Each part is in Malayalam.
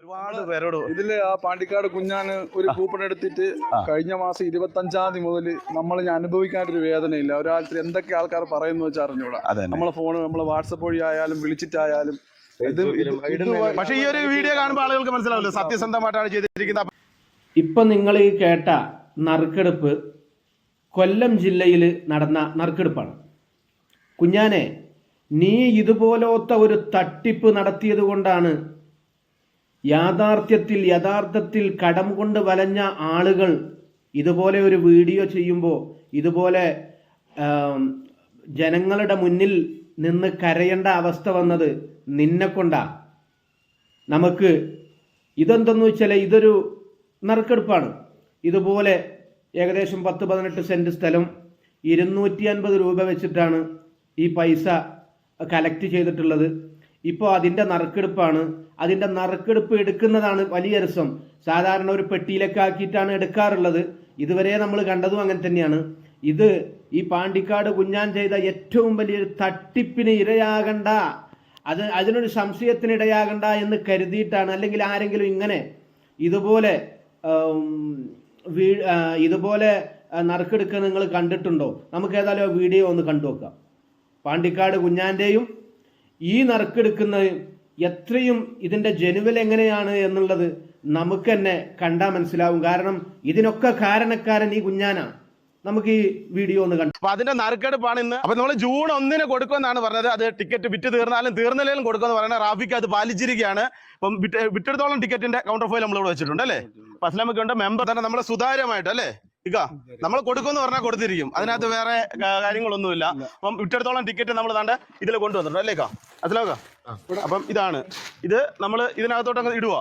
ഒരുപാട് പേരോട് ഇതിൽ ആ പാണ്ടിക്കാട് കുഞ്ഞാന് ഒരു കൂപ്പൺ എടുത്തിട്ട് കഴിഞ്ഞ മാസം ഇരുപത്തി അഞ്ചാം തീയതി മുതൽ നമ്മൾ ഞാൻ അനുഭവിക്കാനൊരു വേദനയില്ല. ഒരാൾക്ക് എന്തൊക്കെ ആൾക്കാർ പറയുന്നു വെച്ചാൽ അറിഞ്ഞൂടാ. നമ്മളെ ഫോണ് നമ്മളെ വാട്സപ്പ് വഴി ആയാലും വിളിച്ചിട്ടായാലും പക്ഷെ ഈ ഒരു വീഡിയോ കാണുമ്പോൾ ആളുകൾക്ക് മനസ്സിലാവില്ല. സത്യസന്ധമായിട്ടാണ് ചെയ്തിരിക്കുന്നത് ഇപ്പൊ ഇപ്പം നിങ്ങൾ ഈ കേട്ട നറുക്കെടുപ്പ് കൊല്ലം ജില്ലയിൽ നടന്ന നറുക്കെടുപ്പാണ്. കുഞ്ഞാനെ നീ ഇതുപോലത്തെ ഒരു തട്ടിപ്പ് നടത്തിയത് കൊണ്ടാണ് യാഥാർത്ഥ്യത്തിൽ യഥാർത്ഥത്തിൽ കടം കൊണ്ട് വലഞ്ഞ ആളുകൾ ഇതുപോലെ ഒരു വീഡിയോ ചെയ്യുമ്പോൾ ഇതുപോലെ ജനങ്ങളുടെ മുന്നിൽ നിന്ന് കരയേണ്ട അവസ്ഥ വന്നത് നിന്നെ കൊണ്ടാ. നമുക്ക് ഇതെന്തെന്ന് വെച്ചാൽ ഇതൊരു നറുക്കെടുപ്പാണ്. ഇതുപോലെ ഏകദേശം പത്ത് പതിനെട്ട് സെന്റ് സ്ഥലം ഇരുന്നൂറ്റി അൻപത് രൂപ വെച്ചിട്ടാണ് ഈ പൈസ കലക്ട് ചെയ്തിട്ടുള്ളത്. ഇപ്പോൾ അതിന്റെ നറുക്കെടുപ്പാണ്. അതിന്റെ നറുക്കെടുപ്പ് എടുക്കുന്നതാണ് വലിയ രസം. സാധാരണ ഒരു പെട്ടിയിലൊക്കെ ആക്കിയിട്ടാണ് എടുക്കാറുള്ളത്. ഇതുവരെ നമ്മൾ കണ്ടതും അങ്ങനെ തന്നെയാണ്. ഇത് ഈ പാണ്ടിക്കാട് കുഞ്ഞാൻ ചെയ്ത ഏറ്റവും വലിയൊരു തട്ടിപ്പിന് ഇരയാകണ്ട. അത് അതിനൊരു സംശയത്തിന് ഇടയാകണ്ട എന്ന് കരുതിയിട്ടാണ്. അല്ലെങ്കിൽ ആരെങ്കിലും ഇങ്ങനെ ഇതുപോലെ വീ- ഇതുപോലെ നറുക്കെടുക്കുക നിങ്ങൾ കണ്ടിട്ടുണ്ടോ? നമുക്ക് ഏതായാലും വീഡിയോ ഒന്ന് കണ്ടു നോക്കാം പാണ്ടിക്കാട് കുഞ്ഞാന്റെയും ഈ നറുക്കെടുക്കുന്നത് എത്രയും ഇതിന്റെ ജനുവൽ എങ്ങനെയാണ് എന്നുള്ളത് നമുക്ക് തന്നെ കണ്ടാൽ മനസ്സിലാവും. കാരണം ഇതിനൊക്കെ കാരണക്കാരൻ ഈ കുഞ്ഞാനാണ് നമുക്ക് ഈ വീഡിയോ ഒന്ന് കണ്ടു അപ്പൊ അതിന്റെ നറുക്കെടുപ്പാണ് ഇന്ന്. അപ്പൊ നമ്മൾ ജൂൺ ഒന്നിന് കൊടുക്കുമെന്നാണ് പറഞ്ഞത്. അത് ടിക്കറ്റ് വിറ്റ് തീർന്നാലും തീർന്നില്ലെങ്കിലും കൊടുക്കുമെന്ന് പറയുന്നത് റാഫിക്ക് അത് പാലിച്ചിരിക്കുകയാണ്. അപ്പം വിട്ടെടുത്തോളം ടിക്കറ്റിന്റെ കൗണ്ടർ ഫോയിൽ നമ്മൾ ഇവിടെ വെച്ചിട്ടുണ്ട് അല്ലേ? അപ്പൊ അസ്ലാമൊക്കെ മെമ്പർ തന്നെ നമ്മളെ സുതാര്യമായിട്ട് അല്ലേ? ഇക്ക നമ്മൾ കൊടുക്കുമെന്ന് പറഞ്ഞാൽ കൊടുത്തിരിക്കും. അതിനകത്ത് വേറെ കാര്യങ്ങളൊന്നുമില്ല. അപ്പം ഇട്ടടത്തോളം ടിക്കറ്റ് നമ്മൾ താണ്ട് ഇതിൽ കൊണ്ടുവന്നിട്ടുണ്ട്. അല്ലേ കാ? അസ്ലാമക്ക അപ്പം ഇതാണ്. ഇത് നമ്മൾ ഇതിനകത്തോട്ട് ഇടുവാ?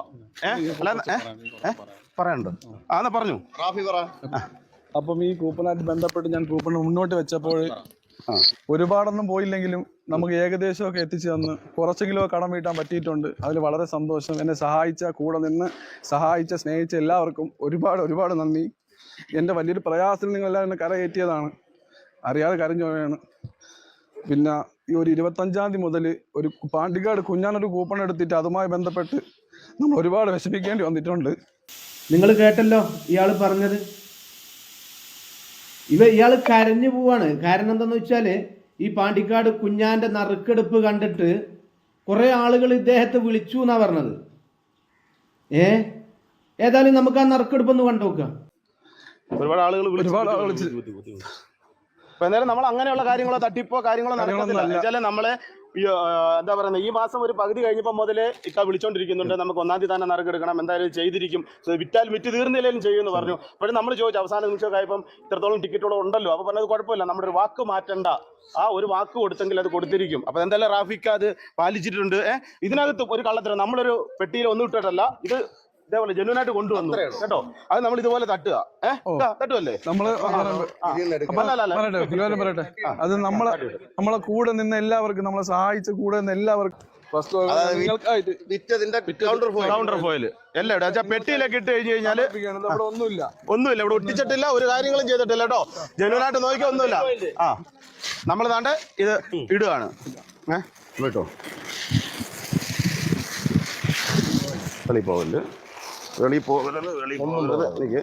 ഏഹ് അല്ല ഏഹ് പറയാനുണ്ടോ ആ എന്നാ പറഞ്ഞു. അപ്പം ഈ കൂപ്പണായിട്ട് ബന്ധപ്പെട്ട് ഞാൻ കൂപ്പൺ മുന്നോട്ട് വെച്ചപ്പോൾ ഒരുപാടൊന്നും പോയില്ലെങ്കിലും നമുക്ക് ഏകദേശമൊക്കെ എത്തിച്ചു തന്ന് കുറച്ചെങ്കിലും കടം വീട്ടാൻ പറ്റിയിട്ടുണ്ട്. അതിൽ വളരെ സന്തോഷം. എന്നെ സഹായിച്ച കൂടെ നിന്ന് സഹായിച്ച സ്നേഹിച്ച എല്ലാവർക്കും ഒരുപാട് ഒരുപാട് നന്ദി. എന്റെ വലിയൊരു പ്രയാസത്തിൽ നിങ്ങളെല്ലാം എന്നെ കരകയറ്റിയതാണ്. അറിയാതെ കരഞ്ഞു പോയാണ് പിന്നെ ഈ ഒരു ഇരുപത്തഞ്ചാം തീയതി മുതൽ ഒരു പാണ്ടിക്കാട് കുഞ്ഞാനൊരു കൂപ്പൺ എടുത്തിട്ട് അതുമായി ബന്ധപ്പെട്ട് നമ്മൾ ഒരുപാട് വിഷമിക്കേണ്ടി വന്നിട്ടുണ്ട്. നിങ്ങൾ കേട്ടല്ലോ ഇയാൾ പറഞ്ഞത്. ഇവ ഇയാൾ കരഞ്ഞു പോവാണ്. കാരണം എന്താന്ന് വെച്ചാൽ ഈ പാണ്ടിക്കാട് കുഞ്ഞാന്റെ നറുക്കെടുപ്പ് കണ്ടിട്ട് കുറെ ആളുകൾ ഇദ്ദേഹത്തെ വിളിച്ചു എന്നാ പറഞ്ഞത്. ഏ? ഏതായാലും നമുക്ക് ആ നറുക്കെടുപ്പ് ഒന്ന് കണ്ടുനോക്കാം. ഒരുപാട് ആളുകൾ വിളിച്ചു ഒരുപാട് ആളുകൾ അപ്പൊ എന്തായാലും നമ്മൾ അങ്ങനെയുള്ള കാര്യങ്ങളോ തട്ടിപ്പോ കാര്യങ്ങളോ നടക്കുന്നില്ല നമ്മളെ എന്താ പറയുന്നത് ഈ മാസം ഒരു പകുതി കഴിഞ്ഞപ്പോൾ മുതലേ ഇക്ക വിളിച്ചോണ്ടിരിക്കുന്നുണ്ട്. നമുക്ക് ഒന്നാം തീയതി തന്നെ നറുക്കെടുക്കണം. എന്തായാലും ചെയ്തിരിക്കും. വിറ്റാൽ വിറ്റ് തീർന്നില്ലേലും ചെയ്യുമെന്ന് പറഞ്ഞു. പക്ഷെ നമ്മൾ ചോദിച്ചു അവസാന നിമിഷമൊക്കെ ആയപ്പം ഇത്രത്തോളം ടിക്കറ്റുകൾ ഉണ്ടല്ലോ. അപ്പൊ പറഞ്ഞത് കുഴപ്പമില്ല. നമ്മുടെ ഒരു വാക്ക് മാറ്റണ്ട. ആ ഒരു വാക്ക് കൊടുത്തെങ്കിൽ അത് കൊടുത്തിരിക്കും. അപ്പൊ എന്തായാലും റാഫിക്ക് അത് പാലിച്ചിട്ടുണ്ട്. ഏഹ് ഇതിനകത്ത് ഒരു കള്ളത്തരം. നമ്മളൊരു പെട്ടിയിൽ ഒന്നും ഇട്ടിട്ടല്ല. ഇത് ഇതേപോലെ ജനുവനായിട്ട് കൊണ്ടുവന്നു. കേട്ടോ? അത് നമ്മൾ ഇതുപോലെ തട്ടുക. തട്ടുവല്ലേ? തട്ടുമല്ലേ നമ്മൾ. പറയട്ടെ പറയട്ടെ. അത് നമ്മളെ നമ്മളെ കൂടെ നിന്ന് എല്ലാവർക്കും നമ്മളെ സഹായിച്ച കൂടെ നിന്ന് എല്ലാവർക്കും. കൗണ്ടർ ഫോയിൽ എല്ലാം ഇവിടെ പെട്ടിയിലൊക്കെ ഇട്ട് കഴിഞ്ഞു കഴിഞ്ഞാൽ ഒന്നുമില്ല. ഒന്നുമില്ല ഇവിടെ ഒട്ടിച്ചിട്ടില്ല ഒരു കാര്യങ്ങളും ചെയ്തിട്ടില്ല കേട്ടോ? ജനുവനായിട്ട് നോക്കിയാൽ ഒന്നുമില്ല. ആ. നമ്മൾ താണ്ട് ഇത് ഇടുകയാണ് ഏഹ് കേട്ടോ കളി പോകൽ വെളി പോകരുത് വെളി പോകരുത്. എനിക്ക്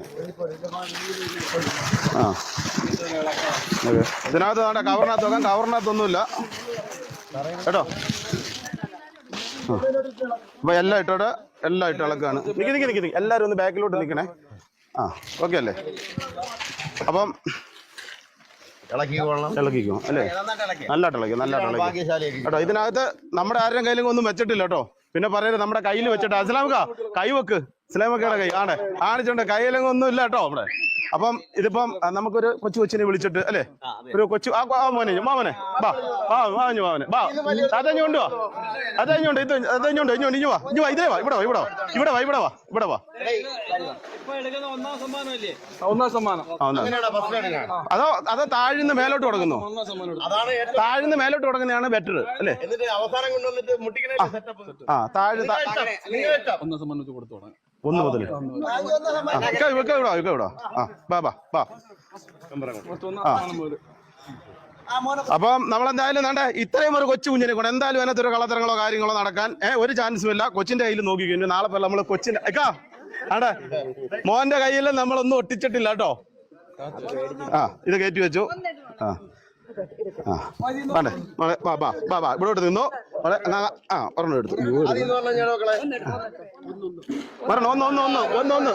ആ. ഓക്കെ. ഇതിനകത്ത് വേണ്ട കവറിനകത്ത് നോക്കാം കവറിനകത്തൊന്നുമില്ല. കേട്ടോ? അപ്പോൾ അപ്പൊ എല്ലാം ഇട്ടോടെ എല്ലാം ഇട്ട് ഇളക്കാണ്. നിക്ക് നിക്ക് നിക്ക് എല്ലാവരും എല്ലാരും ഒന്ന് ബാക്കിലോട്ട് നിൽക്കണേ. ആ ഓക്കെ അല്ലേ? അപ്പം ഇളക്കിക്കോ അല്ലേ? നല്ലതായിട്ട് ഇളക്കി? നല്ലതായിട്ട് ഇളക്കി കേട്ടോ ഇതിനകത്ത് നമ്മുടെ ആരുടെയും കയ്യിലും ഒന്നും വെച്ചിട്ടില്ല കേട്ടോ. പിന്നെ പറയരുത് നമ്മുടെ കയ്യിൽ വെച്ചിട്ട്. അസ്ലാമക്ക കൈ വെക്ക്. കൈ. ആണ്. കാണിച്ചോണ്ട് കയ്യിലൊന്നും ഇല്ല കേട്ടോ നമ്മുടെ അപ്പം ഇതിപ്പം നമുക്കൊരു കൊച്ചു കൊച്ചിനെ വിളിച്ചിട്ട് അല്ലേ? ഒരു കൊച്ചു ആ മോനെ മാമനെ ബാ ബാ. വാഞ്ഞു മാമനെ ബാ അതഞ്ഞുകൊണ്ട് വാ. അതഞ്ഞുകൊണ്ട് ഇത് അതഞ്ഞുകൊണ്ട് ഇഞ്ഞോണ്ട് ഇഞ്ഞു വാ. ഇഞ്ഞു വാ ഇതേ വാ ഇവിടെ വാ ഇവിടെ വാ. ഇവിടെ വാ ഇവിടെ വാ ഇവിടെ വാ. ഒന്നാം സമ്മാനം. ആ, അങ്ങനെയാണോ ഫസ്റ്റ് എടുക്കാൻ അതോ അതോ താഴ്ന്ന് മേലോട്ട് തുടങ്ങുന്നു ഒന്നാം സമ്മാനം അതാണ് താഴ്ന്ന് മേലോട്ട് തുടങ്ങുന്നതാണ് ബെറ്റർ അല്ലേ? എന്നിട്ട് അവസാനം കൊണ്ടുവന്നിട്ട് ആ താഴ് ഒന്നാം സമ്മാനം കൊടുത്തു തുടങ്ങാം. ഒന്ന് മുതൽ ആ നമ്മൾ എന്തായാലും. ആ ബാ ബാ ബാ അപ്പം വേണ്ട ഇത്രയും ഒരു കൊച്ചു കുഞ്ഞിനെ കൊണ്ട് എന്തായാലും അതിനകത്ത് ഒരു കളത്തരങ്ങളോ കാര്യങ്ങളോ നടക്കാൻ ഏഹ് ഒരു ചാൻസും ഇല്ല. കൊച്ചിന്റെ കയ്യിൽ നോക്കി കഴിഞ്ഞു. നാളെ പോലെ നമ്മൾ കൊച്ചിന്റെ ഏക്കാ ആടെ മോന്റെ കയ്യിൽ നമ്മളൊന്നും ഒട്ടിച്ചിട്ടില്ല കേട്ടോ. ആ ഇത് കയറ്റി വെച്ചു. ആ ആ. വേണ്ടേ ബാ വാ വാ വാ വാ ഇവിടെ നിന്നു. ഒന്ന് ഒന്ന് ഒന്ന് ഒന്ന്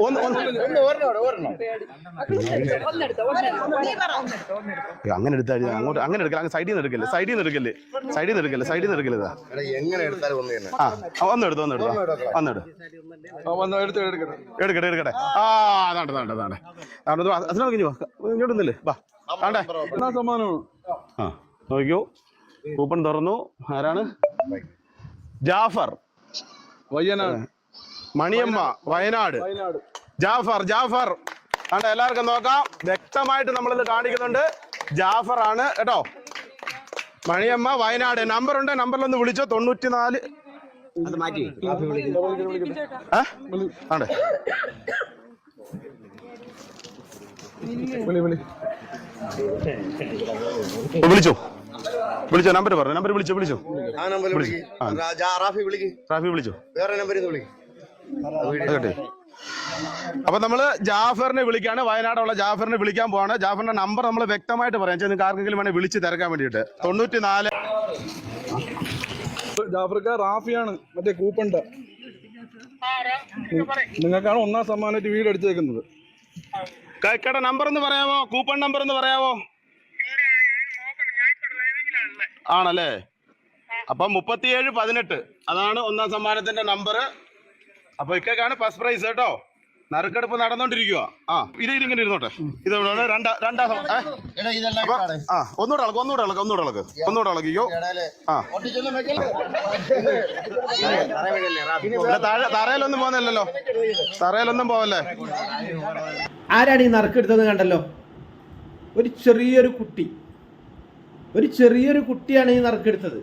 ഒന്ന് ഒന്ന് അങ്ങനെ എടുത്താൽ അങ്ങോട്ട് അങ്ങനെ എടുക്കല സൈഡിൽ നിന്ന് എടുക്കല്ലേ? സൈഡിൽ നിന്ന് എടുക്കല്ലേ? സൈഡിൽ നിന്ന് എടുക്കല്ലേ? സൈഡിൽ നിന്ന് എടുക്കല്ലേ ആ ഒന്ന് ഒന്ന് എടുത്തു? ഒന്ന് എടുത്തു. എടുക്കട്ടെ. എടുക്കട്ടെ ആ അതാണ്ട് അതാണ്ട് അതാണ്ട് അതാണ്ട് അതിനോട് ഇങ്ങോട്ട് വാ. ഇങ്ങോട്ട് വാ. സമ്മാനമാണ്? ആ നോക്കിയോ കൂപ്പൺ തുറന്നു. ആരാണ്? ജാഫർ. വയ്യനാട്. മണിയമ്മ വയനാട്. വയനാട് ജാഫർ ജാഫർ. ആണ് എല്ലാവർക്കും നോക്കാം. വ്യക്തമായിട്ട് നമ്മളിത് കാണിക്കുന്നുണ്ട്. ജാഫർ ആണ് കേട്ടോ? മണിയമ്മ വയനാട്. നമ്പർ ഉണ്ട്. നമ്പറിലൊന്ന് വിളിച്ചോ. തൊണ്ണൂറ്റിനാല്. ആണ്ടെ. വിളി. വിളിച്ചോ. വിളിച്ചോ നമ്പർ പറഞ്ഞു നമ്പർ വിളിച്ചോ വിളിച്ചോ. ആ നമ്പർ വിളിക്ക്. റാഫി വിളിക്ക്. റാഫി വിളിച്ചോ? വേറെ നമ്പറിൽ നിന്ന് വിളിക്ക് അപ്പൊ നമ്മൾ ജാഫറിനെ വിളിക്കാണ്. വയനാടുള്ള ജാഫറിനെ വിളിക്കാൻ പോവാണ്. ജാഫറിന്റെ നമ്പർ നമ്മൾ വ്യക്തമായിട്ട് പറയാം. നിങ്ങൾക്ക് ആർക്കെങ്കിലും വേണേ വിളിച്ച് തിരക്കാൻ വേണ്ടിയിട്ട്. തൊണ്ണൂറ്റി നാല് ജാഫ്രിക്ക റാഫിയാണ്. മറ്റേ കൂപ്പണ്ട നിങ്ങൾക്കാണ് ഒന്നാം സമ്മാനമായിട്ട് വീട് അടിച്ചേക്കുന്നത് കൈക്കട നമ്പർ എന്ന് പറയാമോ കൂപ്പൺ നമ്പർ എന്ന് പറയാമോ ആണല്ലേ? അപ്പൊ മുപ്പത്തിയേഴ് പതിനെട്ട്. അതാണ് ഒന്നാം സമ്മാനത്തിന്റെ നമ്പർ അപ്പൊ ഇക്കാണ് ഫസ്റ്റ് പ്രൈസ് കേട്ടോ. നറുക്കെടുപ്പ് നടന്നോണ്ടിരിക്കുക ആ ഇത് ഇതിങ്ങനെ ഇരുന്നോട്ടെ. ഇത് എവിടെയാണ് രണ്ടാ രണ്ടാം ആ ഒന്നുകൂടെ ഇളക്ക് ഒന്നുകൂടെ ഇളക്ക് ഒന്നുകൂടെ ഇളക്ക് ഒന്നുകൂടെ ഇളക്കിക്കോ ആ. താഴെ തറയിലൊന്നും പോകുന്നില്ലല്ലോ തറയിലൊന്നും പോവല്ലേ? ആരാണ് ഈ നറുക്കെടുത്തത് കണ്ടല്ലോ? ഒരു ചെറിയൊരു കുട്ടി. ഒരു ചെറിയൊരു കുട്ടിയാണ് ഈ നറുക്കെടുത്തത്.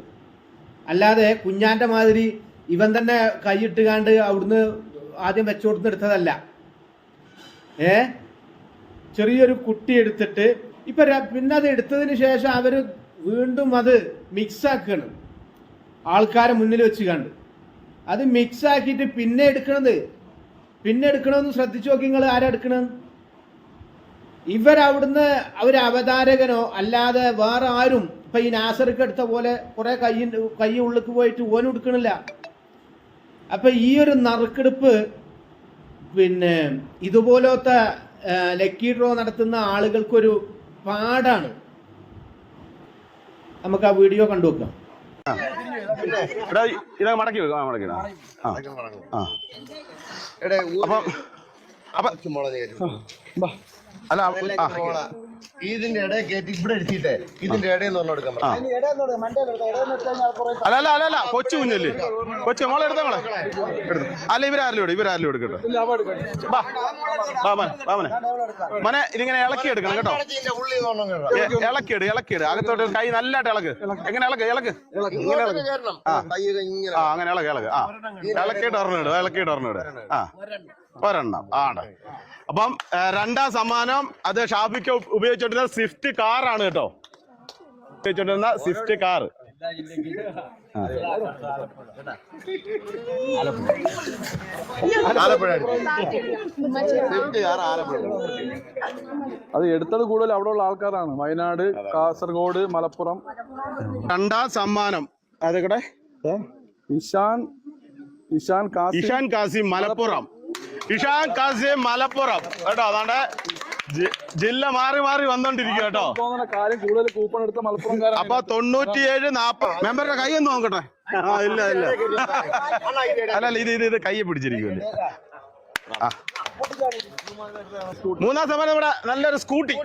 അല്ലാതെ കുഞ്ഞാന്റെ മാതിരി ഇവൻ തന്നെ കൈയിട്ടുകാണ്ട് അവിടുന്ന് ആദ്യം വെച്ചോടുന്ന് എടുത്തതല്ല. ഏ? ചെറിയൊരു കുട്ടി എടുത്തിട്ട് ഇപ്പൊ പിന്നെ അത് എടുത്തതിന് ശേഷം അവർ വീണ്ടും അത് മിക്സ് ആക്കുകയാണ് ആൾക്കാരെ മുന്നിൽ വെച്ച് കണ്ട്. അത് മിക്സ് ആക്കിയിട്ട് പിന്നെ എടുക്കണത്. പിന്നെ എടുക്കണമെന്ന് ശ്രദ്ധിച്ചു നോക്കി നിങ്ങൾ ആരാ എടുക്കണത്? ഇവരവിടുന്ന് ഒരു അവതാരകനോ അല്ലാതെ വേറെ ആരും ഇപ്പൊ ഈ നാസർക്ക് എടുത്ത പോലെ കുറെ കൈ കൈ ഉള്ളിക്ക് പോയിട്ട് ഓനും എടുക്കണില്ല അപ്പൊ ഈ ഒരു നറുക്കെടുപ്പ് പിന്നെ ഇതുപോലത്തെ ലക്കി ഡ്രോ നടത്തുന്ന ആളുകൾക്കൊരു പാടാണ്. നമുക്ക് ആ വീഡിയോ കണ്ടു വെക്കാം മടക്കി വെക്കാം മടക്കി അപ്പം അപ്പം. അല്ല ഇതിന്റെ ഇടയിൽ കയറ്റി ഇവിടെ എടുത്തിട്ടേ ഇതിന്റെ ഇടയിൽ നിന്ന് എടുക്കാൻ ആ. അല്ല അല്ല അല്ല അല്ല. കൊച്ചു കുഞ്ഞല്ലേ? കൊച്ചു മോളെ എടുത്ത മോളെ? എടുത്തു. അല്ല ഇവരാരിലും എടുക്കും ഇവരാരിലും എടുക്കട്ടെ? ബാ ബാമനെ മനെ ഇതിങ്ങനെ ഇളക്കി എടുക്കണം കേട്ടോ. ഇളക്കിയെട് ഇളക്കിയിട് അകത്തോട്ട് കൈ നല്ലതായിട്ട് ഇളക്ക്. എങ്ങനെ ഇളക്ക്? ഇളക്ക്. ഇങ്ങനെ ഇളക്ക്. ആ. അങ്ങനെ ഇളക്ക് ഇളക്ക്. ആ. ഇളക്കിയിട്ട് ഒരെണ്ണം ഇടും ഇളക്കിയിട്ട് ഒരെണ്ണം ഇടും. ആ. ഒരെണ്ണം. ആണ്. അപ്പം രണ്ടാം സമ്മാനം അത് ഷാഫിക്ക് ഉപ- ഉപയോഗിച്ചോണ്ടിരുന്ന സ്വിഫ്റ്റ് കാറാണ് കേട്ടോ. ഉപയോഗിച്ചോണ്ടിരുന്ന സ്വിഫ്റ്റ് കാർ. അത് എടുത്തത് കൂടുതൽ അവിടെ ഉള്ള ആൾക്കാരാണ്. വയനാട് കാസർഗോഡ് മലപ്പുറം. രണ്ടാം സമ്മാനം. അതെ ഇഷാൻ ഇഷാൻ കാസിം. ഇഷാൻ കാസിം മലപ്പുറം. ഇഷാൻ കാസിം മലപ്പുറം. കേട്ടോ അതാണ്ട് ജില്ല മാറി മാറി വന്നോണ്ടിരിക്കും കേട്ടോ. അപ്പൊ തൊണ്ണൂറ്റിയേഴ് നാപ്പത് മെമ്പറുടെ കൈ ഒന്ന് നോക്കട്ടെ. ആ ഇല്ല ഇല്ല. അല്ല ഇത് ഇത് ഇത് കൈ പിടിച്ചിരിക്കുമല്ലേ ആ. മൂന്നാം സമയം ഇവിടെ നല്ലൊരു സ്കൂട്ടി.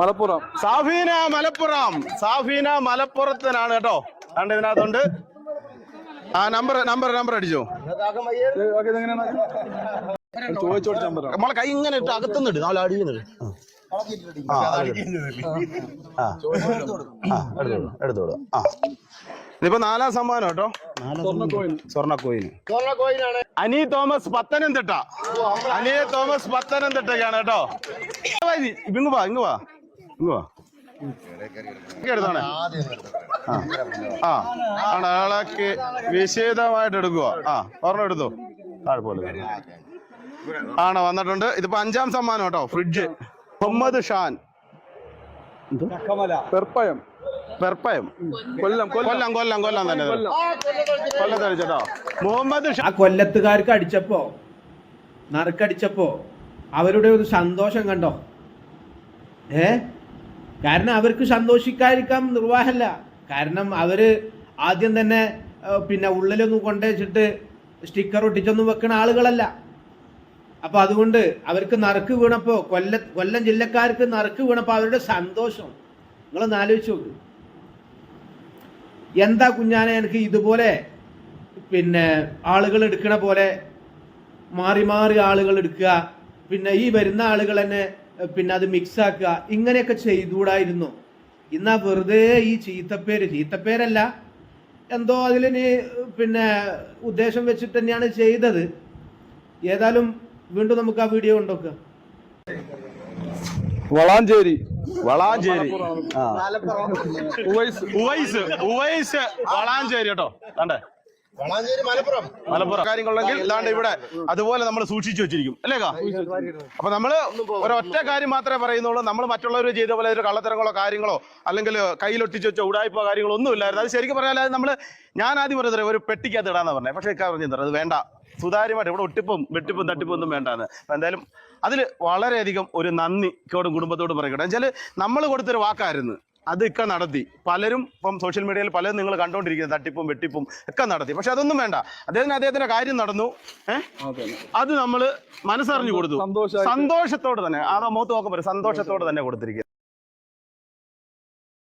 മലപ്പുറം. സാഫീന മലപ്പുറം. സാഫീന മലപ്പുറത്തിനാണ് കേട്ടോ. കണ്ട് ഇതിനകത്തുണ്ട്. ആ നമ്പർ നമ്പർ നമ്പർ അടിച്ചോ. നമ്മളെ കൈ ഇങ്ങനെ ഇട്ട് അകത്തുനിന്ന് ഇട്. നാളെ ആ. എടുത്തോളൂ ആ. ഇതിപ്പോ നാലാം സമ്മാനം കേട്ടോ. സ്വർണ കോയിൻ അനി തോമസ് പത്തനംതിട്ട. അനി തോമസ് പത്തനംതിട്ടയ്ക്കാണ് കേട്ടോ. ഇങ്ങ് വാ ഇങ്ങ് വാ ഇങ്ങ് വാ. എടുത്താണേ. ആ ആണ് അയാളെ വിശദമായിട്ട് എടുക്കുക ആ ഒരെണ്ണം എടുത്തു? താഴെ പോലെ ആണ് വന്നിട്ടുണ്ട്. ഇതിപ്പോ അഞ്ചാം സമ്മാനം കേട്ടോ ഫ്രിഡ്ജ്. മുഹമ്മദ് ഷാൻ. പെർപ്പയം. പെർപ്പയം. കൊല്ലം കൊല്ലം. കൊല്ലം കൊല്ലം തന്നെ കൊല്ലം. അടിച്ചോ മുഹമ്മദ് ഷാ കൊല്ലത്തുകാർക്ക് അടിച്ചപ്പോ നറുക്കടിച്ചപ്പോ അവരുടെ ഒരു സന്തോഷം കണ്ടോ? ഏ? കാരണം അവർക്ക് സന്തോഷിക്കാതിരിക്കാൻ നിർവാഹമല്ല കാരണം അവർ ആദ്യം തന്നെ പിന്നെ ഉള്ളിലൊന്നും കൊണ്ടുവച്ചിട്ട് സ്റ്റിക്കർ ഒട്ടിച്ചൊന്നും വെക്കുന്ന ആളുകളല്ല. അപ്പൊ അതുകൊണ്ട് അവർക്ക് നറുക്ക് വീണപ്പോ കൊല്ല കൊല്ലം ജില്ലക്കാർക്ക് നറുക്ക് വീണപ്പോ അവരുടെ സന്തോഷം. നിങ്ങളൊന്ന് ആലോചിച്ച് നോക്ക്. എന്താ കുഞ്ഞാനെ എനിക്ക് ഇതുപോലെ പിന്നെ ആളുകൾ എടുക്കണ പോലെ മാറി മാറി ആളുകൾ എടുക്കുക. പിന്നെ ഈ വരുന്ന ആളുകൾ തന്നെ പിന്നെ അത് മിക്സ് ആക്കുക ഇങ്ങനെയൊക്കെ ചെയ്തുകൂടായിരുന്നു. ഇന്നാ വെറുതെ ഈ ചീത്തപ്പേര് ചീത്തപ്പേരല്ല. എന്തോ അതിലിനി പിന്നെ ഉദ്ദേശം വെച്ചിട്ട് തന്നെയാണ് ചെയ്തത്. ഏതായാലും വീണ്ടും നമുക്ക് ആ വീഡിയോ ഉണ്ടോക്ക് വളാഞ്ചേരി. വളാഞ്ചേരി. ഉവൈസ് ഉവൈസ് ഉവൈസ് വളാഞ്ചേരി കേട്ടോ. കണ്ടേ? മലപ്പുറം. മലപ്പുറം. കാര്യങ്ങളുണ്ടെങ്കിൽ ഇതാണ്ട് ഇവിടെ അതുപോലെ നമ്മൾ സൂക്ഷിച്ചു വെച്ചിരിക്കും. അല്ലേ കാ? അപ്പൊ നമ്മൾ ഒരൊറ്റ കാര്യം മാത്രമേ പറയുന്നുള്ളൂ. നമ്മൾ മറ്റുള്ളവർ ചെയ്ത പോലെ ഒരു കള്ളത്തരങ്ങളോ കാര്യങ്ങളോ അല്ലെങ്കിൽ കയ്യിലൊട്ടിച്ചു വെച്ചോ ഉടായ്പോ കാര്യങ്ങളോ ഒന്നും ഇല്ലായിരുന്നു. അത് ശരിക്കും പറഞ്ഞാൽ അത് നമ്മൾ ഞാൻ ആദ്യം പറഞ്ഞത് ഒരു പെട്ടിക്കകത്ത് ഇടാന്ന് പറഞ്ഞത് പക്ഷേ ഇക്കാ പറഞ്ഞു അത് വേണ്ട. സുതാര്യമായിട്ട് ഇവിടെ ഒട്ടിപ്പും വെട്ടിപ്പും തട്ടിപ്പും ഒന്നും വേണ്ടാന്ന്. എന്തായാലും അതിൽ വളരെയധികം ഒരു നന്ദിക്കോടും കുടുംബത്തോടും പറയട്ടെ വെച്ചാൽ നമ്മൾ കൊടുത്തൊരു വാക്കായിരുന്നു. അത് ഒക്കെ നടത്തി. പലരും ഇപ്പം സോഷ്യൽ മീഡിയയിൽ പലരും നിങ്ങൾ കണ്ടുകൊണ്ടിരിക്കുന്നത് തട്ടിപ്പും വെട്ടിപ്പും ഒക്കെ നടത്തി. പക്ഷെ അതൊന്നും വേണ്ട. അദ്ദേഹത്തിന് അദ്ദേഹത്തിന്റെ കാര്യം നടന്നു. അത് നമ്മൾ മനസ്സറിഞ്ഞു കൊടുത്തു. സന്തോഷത്തോടെ തന്നെ. ആ മുഖത്ത് നോക്കുമ്പോൾ സന്തോഷത്തോടെ തന്നെ കൊടുത്തിരിക്കുന്നത്